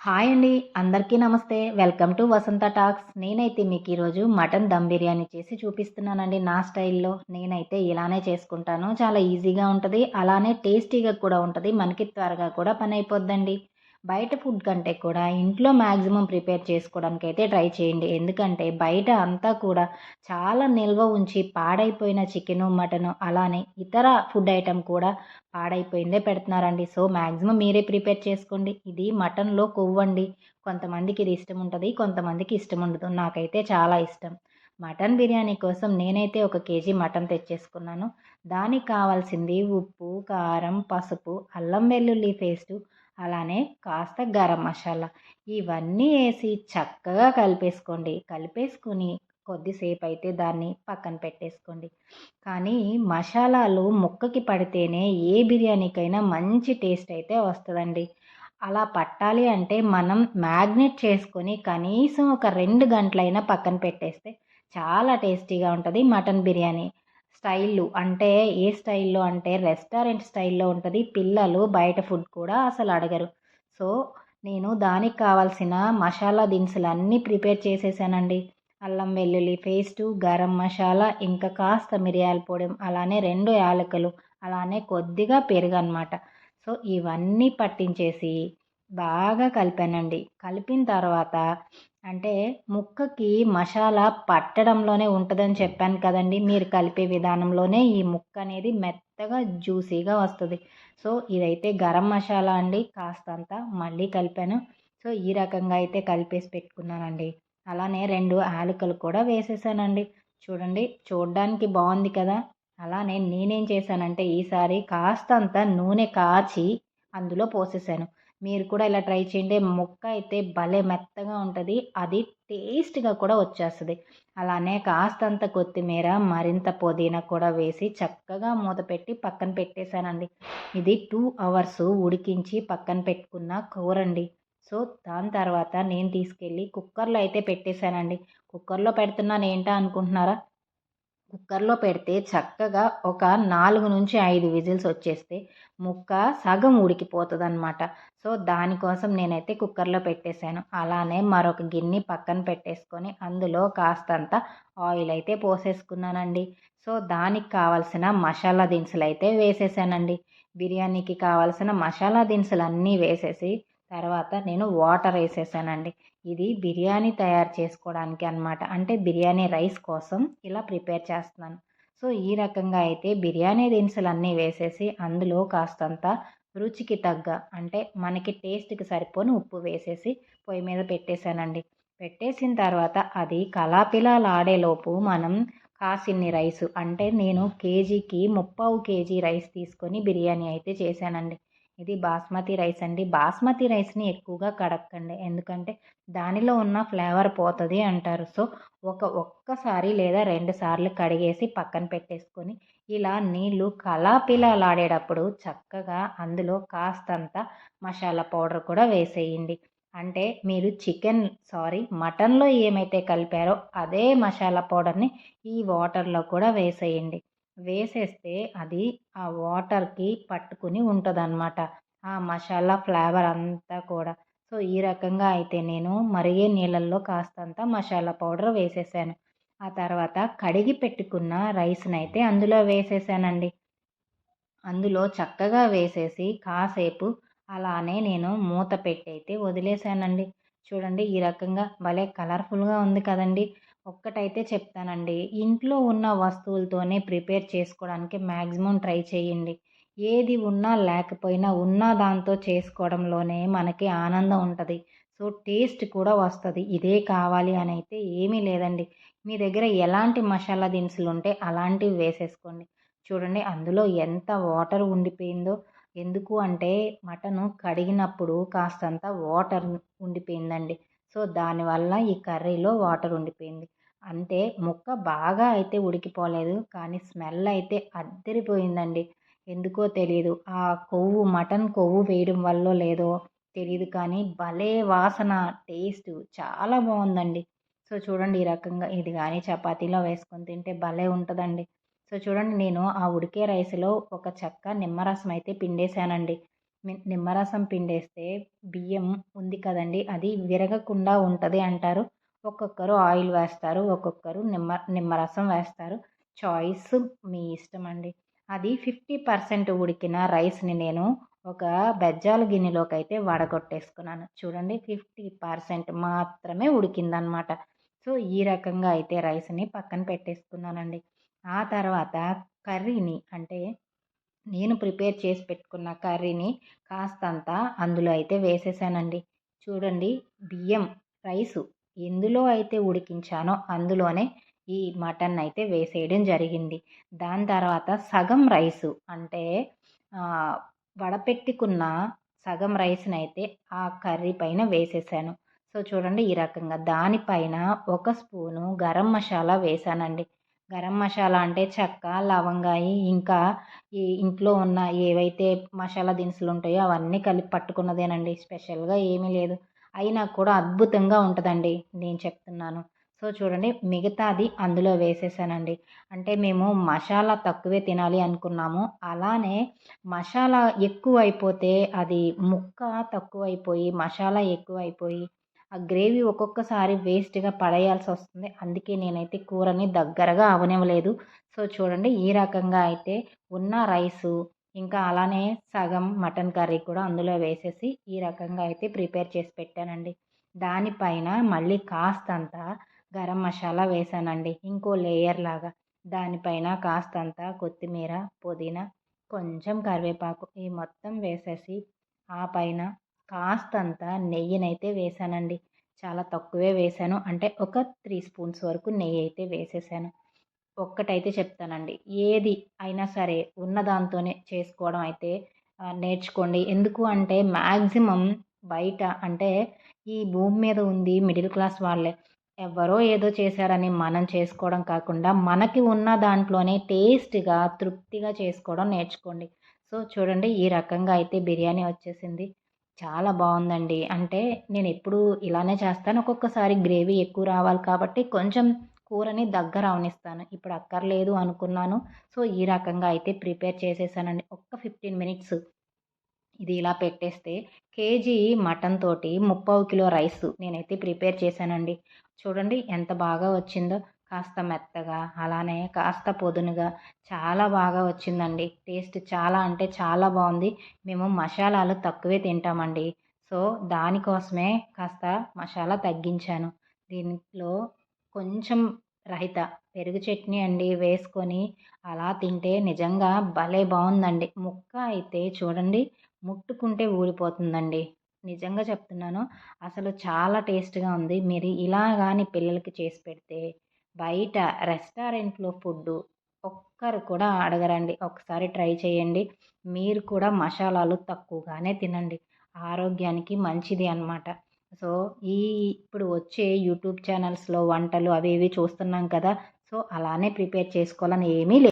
Hi అండి అందరికీ నమస్తే. Welcome to Vasantha talks. నేనైతే మీకు ఈరోజు మటన్ దమ్ బిర్యానీ చేసి చూపిస్తున్నానండి నా స్టైల్లో. నేనైతే ఇలానే చేసుకుంటాను. చాలా ఈజీగా ఉంటుంది. అలానే టేస్టీగా కూడా ఉంటుంది. మనకి త్వరగా కూడా పని అయిపోద్దండి. బయట ఫుడ్ కంటే కూడా ఇంట్లో మ్యాక్సిమం ప్రిపేర్ చేసుకోవడానికి అయితే ట్రై చేయండి. ఎందుకంటే బయట అంతా కూడా చాలా నిల్వ ఉంచి పాడైపోయిన చికెను మటను అలానే ఇతర ఫుడ్ ఐటెం కూడా పాడైపోయిందే పెడుతున్నారండి. సో మ్యాక్సిమం మీరే ప్రిపేర్ చేసుకోండి. ఇది మటన్లో కొవ్వండి. కొంతమందికి ఇది ఇష్టం ఉంటుంది కొంతమందికి ఇష్టం ఉండదు. నాకైతే చాలా ఇష్టం. మటన్ బిర్యానీ కోసం నేనైతే ఒక కేజీ మటన్ తెచ్చేసుకున్నాను. దానికి కావాల్సింది ఉప్పు కారం పసుపు అల్లం వెల్లుల్లి పేస్టు అలానే కాస్త గరం మసాలా. ఇవన్నీ వేసి చక్కగా కలిపేసుకోండి. కలిపేసుకుని కొద్దిసేపు అయితే దాన్ని పక్కన పెట్టేసుకోండి. కానీ మసాలాలు ముక్కకి పడితేనే ఏ బిర్యానీకైనా మంచి టేస్ట్ అయితే వస్తుందండి. అలా పట్టాలి అంటే మనం మ్యాగ్నెట్ చేసుకొని కనీసం ఒక రెండు గంటలైనా పక్కన పెట్టేస్తే చాలా టేస్టీగా ఉంటుంది మటన్ బిర్యానీ. స్టైల్ అంటే ఏ స్టైల్లో? అంటే రెస్టారెంట్ స్టైల్లో ఉంటుంది. పిల్లలు బయట ఫుడ్ కూడా అసలు అడగరు. సో నేను దానికి కావాల్సిన మసాలా దినుసులు అన్నీ ప్రిపేర్ చేసేసానండి. అల్లం వెల్లుల్లి పేస్టు గరం మసాలా ఇంకా కాస్త మిరియాల పొడి అలానే రెండు యాలకులు అలానే కొద్దిగా పెరుగు అనమాట సో ఇవన్నీ పట్టించేసి బాగా కలిపానండి. కలిపిన తర్వాత అంటే ముక్కకి మసాలా పట్టడంలోనే ఉంటుందని చెప్పాను కదండి. మీరు కలిపే విధానంలోనే ఈ ముక్క అనేది మెత్తగా జ్యూసీగా వస్తుంది. సో ఇదైతే గరం మసాలా అండి. కాస్తంత మళ్ళీ కలిపాను. సో ఈ రకంగా అయితే కలిపేసి పెట్టుకున్నానండి. అలానే రెండు యాలకులు కూడా వేసేసానండి. చూడండి చూడడానికి బాగుంది కదా. అలానే నేనేం చేశానంటే ఈసారి కాస్తంత నూనె కాచి అందులో పోసేసాను. మీరు కూడా ఇలా ట్రై చేయండి. ముక్క అయితే భలే మెత్తగా ఉంటుంది. అది టేస్ట్గా కూడా వచ్చేస్తుంది. అలానే కాస్తంత కొత్తిమీర మరింత పుదీనా కూడా వేసి చక్కగా మూత పెట్టి పక్కన పెట్టేశానండి. ఇది టూ అవర్స్ ఉడికించి పక్కన పెట్టుకున్న కూర అండి సో దాని తర్వాత నేను తీసుకెళ్ళి కుక్కర్లో అయితే పెట్టేశానండి. కుక్కర్లో పెడుతున్నాను ఏంటా అనుకుంటున్నారా? కుక్కర్లో పెడితే చక్కగా ఒక నాలుగు నుంచి ఐదు విజిల్స్ వచ్చేస్తే ముక్క సగం ఉడికిపోతుంది అనమాట సో దానికోసం నేనైతే కుక్కర్లో పెట్టేశాను. అలానే మరొక గిన్నె పక్కన పెట్టేసుకొని అందులో కాస్తంత ఆయిల్ అయితే పోసేసుకున్నానండి. సో దానికి కావాల్సిన మసాలా దినుసులు అయితే వేసేసానండి. బిర్యానీకి కావాల్సిన మసాలా దినుసులు అన్నీ వేసేసి తర్వాత నేను వాటర్ వేసేసానండి. ఇది బిర్యానీ తయారు చేసుకోవడానికి అనమాట అంటే బిర్యానీ రైస్ కోసం ఇలా ప్రిపేర్ చేస్తున్నాను. సో ఈ రకంగా అయితే బిర్యానీ దినుసులు అన్నీ వేసేసి అందులో కాస్తంత రుచికి తగ్గ అంటే మనకి టేస్ట్కి సరిపోని ఉప్పు వేసేసి పొయ్యి మీద పెట్టేశానండి. పెట్టేసిన తర్వాత అది కలాపిలాలాడేలోపు మనం కాసిన్ని రైస్ అంటే నేను కేజీకి ముప్పావు కేజీ రైస్ తీసుకొని బిర్యానీ అయితే చేశానండి. ఇది బాస్మతి రైస్ అండి. బాస్మతి రైస్ని ఎక్కువగా కడక్కండి. ఎందుకంటే దానిలో ఉన్న ఫ్లేవర్ పోతుంది అంటారు. సో ఒక ఒక్కసారి లేదా రెండు సార్లు కడిగేసి పక్కన పెట్టేసుకొని ఇలా నీళ్ళు కలాపిలాలాడేటప్పుడు చక్కగా అందులో కాస్తంత మసాలా పౌడర్ కూడా వేసేయండి. అంటే మీరు చికెన్ సారీ మటన్లో ఏమైతే కలిపారో అదే మసాలా పౌడర్ని ఈ వాటర్లో కూడా వేసేయండి. వేసేస్తే అది ఆ వాటర్కి పట్టుకుని ఉంటుంది అనమాట ఆ మసాలా ఫ్లేవర్ అంతా కూడా. సో ఈ రకంగా అయితే నేను మరిగే నీళ్ళల్లో కాస్తంత మసాలా పౌడర్ వేసేసాను. ఆ తర్వాత కడిగి పెట్టుకున్న రైస్ని అయితే అందులో వేసేసానండి. అందులో చక్కగా వేసేసి కాసేపు అలానే నేను మూత పెట్టి అయితే వదిలేసానండి. చూడండి ఈ రకంగా భలే కలర్ఫుల్గా ఉంది కదండి. ఒక్కటైతే చెప్తానండి. ఇంట్లో ఉన్న వస్తువులతోనే ప్రిపేర్ చేసుకోవడానికి మ్యాక్సిమం ట్రై చేయండి. ఏది ఉన్నా లేకపోయినా ఉన్న దాంతో చేసుకోవడంలోనే మనకి ఆనందం ఉంటుంది. సో టేస్ట్ కూడా వస్తుంది. ఇదే కావాలి అని అయితే ఏమీ లేదండి. మీ దగ్గర ఎలాంటి మసాలా దినుసులు ఉంటే అలాంటివి వేసేసుకోండి. చూడండి అందులో ఎంత వాటర్ ఉండిపోయిందో. ఎందుకు అంటే మటను కడిగినప్పుడు కాస్తంత వాటర్ ఉండిపోయిందండి. సో దానివల్ల ఈ కర్రీలో వాటర్ ఉండిపోయింది. అంటే ముక్క బాగా అయితే ఉడికిపోలేదు కానీ స్మెల్ అయితే అద్దరిపోయిందండి. ఎందుకో తెలియదు ఆ కొవ్వు మటన్ కొవ్వు వేయడం వల్ల లేదో తెలియదు కానీ భలే వాసన టేస్ట్ చాలా బాగుందండి. సో చూడండి ఈ రకంగా ఇది కానీ చపాతీలో వేసుకొని తింటే భలే ఉంటుందండి. సో చూడండి నేను ఆ ఉడికే రైస్లో ఒక చెక్క నిమ్మరసం అయితే పిండేశానండి. నిమ్మరసం పిండేస్తే బియ్యం ఉంది కదండి అది విరగకుండా ఉంటుంది అంటారు. ఒక్కొక్కరు ఆయిల్ వేస్తారు ఒక్కొక్కరు నిమ్మ నిమ్మరసం వేస్తారు. చాయిస్ మీ ఇష్టం అండి అది ఫిఫ్టీ పర్సెంట్ ఉడికిన రైస్ని నేను ఒక బెజ్జాల గిన్నెలోకి అయితే వడగొట్టేసుకున్నాను. చూడండి ఫిఫ్టీ పర్సెంట్ మాత్రమే ఉడికిందనమాట. సో ఈ రకంగా అయితే రైస్ని పక్కన పెట్టేసుకున్నానండి. ఆ తర్వాత కర్రీని అంటే నేను ప్రిపేర్ చేసి పెట్టుకున్న కర్రీని కాస్తంత అందులో అయితే వేసేసానండి. చూడండి బియ్యం రైసు ఎందులో అయితే ఉడికించానో అందులోనే ఈ మటన్ అయితే వేసేయడం జరిగింది. దాని తర్వాత సగం రైసు అంటే వడపెట్టుకున్న సగం రైస్ని అయితే ఆ కర్రీ పైన వేసేసాను. సో చూడండి ఈ రకంగా దానిపైన ఒక స్పూను గరం మసాలా వేసానండి. గరం మసాలా అంటే చెక్క లవంగాయి ఇంకా ఈ ఇంట్లో ఉన్న ఏవైతే మసాలా దినుసులు ఉంటాయో అవన్నీ కలిపి పట్టుకున్నదేనండి. స్పెషల్గా ఏమీ లేదు. అయినా కూడా అద్భుతంగా ఉంటుందండి నేను చెప్తున్నాను. సో చూడండి మిగతాది అందులో వేసేసానండి. అంటే మేము మసాలా తక్కువే తినాలి అనుకున్నాము. అలానే మసాలా ఎక్కువ అయిపోతే అది ముక్క తక్కువ అయిపోయి మసాలా ఎక్కువ అయిపోయి ఆ గ్రేవీ ఒక్కొక్కసారి వేస్ట్గా పడేయాల్సి వస్తుంది అందుకే నేనైతే కూరని దగ్గరగా అవనివ్వలేదు. సో చూడండి ఈ రకంగా అయితే ఉన్న రైసు ఇంకా అలానే సగం మటన్ కర్రీ కూడా అందులో వేసేసి ఈ రకంగా అయితే ప్రిపేర్ చేసి పెట్టానండి. దానిపైన మళ్ళీ కాస్తంత గరం మసాలా వేసానండి. ఇంకో లేయర్ లాగా. దానిపైన కాస్తంత కొత్తిమీర పుదీనా కొంచెం కరివేపాకు ఈ మొత్తం వేసేసి ఆ పైన కాస్తంత నెయ్యినైతే వేసానండి. చాలా తక్కువే వేసాను. అంటే ఒక త్రీ స్పూన్స్ వరకు నెయ్యి అయితే వేసేసాను. ఒక్కటైతే చెప్తానండి. ఏది అయినా సరే ఉన్నదాంతోనే చేసుకోవడం అయితే నేర్చుకోండి. ఎందుకు అంటే మ్యాక్సిమం బయట అంటే ఈ భూమి మీద ఉంది మిడిల్ క్లాస్ వాళ్ళే ఎవరో ఏదో చేశారని మనం చేసుకోవడం కాకుండా మనకి ఉన్న దాంట్లోనే టేస్ట్గా తృప్తిగా చేసుకోవడం నేర్చుకోండి. సో చూడండి ఈ రకంగా అయితే బిర్యానీ వచ్చేసింది. చాలా బాగుందండి. అంటే నేను ఎప్పుడు ఇలానే చేస్తాను. ఒక్కొక్కసారి గ్రేవీ ఎక్కువ రావాలి కాబట్టి కొంచెం కూరని దగ్గర అవనిస్తాను. ఇప్పుడు అక్కర్లేదు అనుకున్నాను. సో ఈ రకంగా అయితే ప్రిపేర్ చేసేసానండి. ఒక్క ఫిఫ్టీన్ మినిట్స్ ఇది ఇలా పెట్టేస్తే కేజీ మటన్ తోటి ముప్పావు కిలో రైస్ నేనైతే ప్రిపేర్ చేశానండి. చూడండి ఎంత బాగా వచ్చిందో. కాస్త మెత్తగా అలానే కాస్త పొదునుగా చాలా బాగా వచ్చిందండి. టేస్ట్ చాలా అంటే చాలా బాగుంది. మేము మసాలాలు తక్కువే తింటామండి. సో దానికోసమే కాస్త మసాలా తగ్గించాను. దీంట్లో కొంచెం రహిత పెరుగు చట్నీ అండి వేసుకొని అలా తింటే నిజంగా భలే బాగుందండి ముక్క అయితే చూడండి ముట్టుకుంటే ఊడిపోతుందండి. నిజంగా చెప్తున్నాను. అసలు చాలా టేస్ట్గా ఉంది. మీరు ఇలా కానీ పిల్లలకి చేసి పెడితే బయట రెస్టారెంట్లో ఫుడ్ ఒక్కరు కూడా అడగరండి. ఒకసారి ట్రై చేయండి. మీరు కూడా మసాలాలు తక్కువగానే తినండి. ఆరోగ్యానికి మంచిది అన్నమాట. సో ఈ ఇప్పుడు వచ్చే యూట్యూబ్ ఛానల్స్లో వంటలు అవి ఇవి చూస్తున్నాం కదా సో అలానే ప్రిపేర్ చేసుకోవాలని ఏమీ లేదు.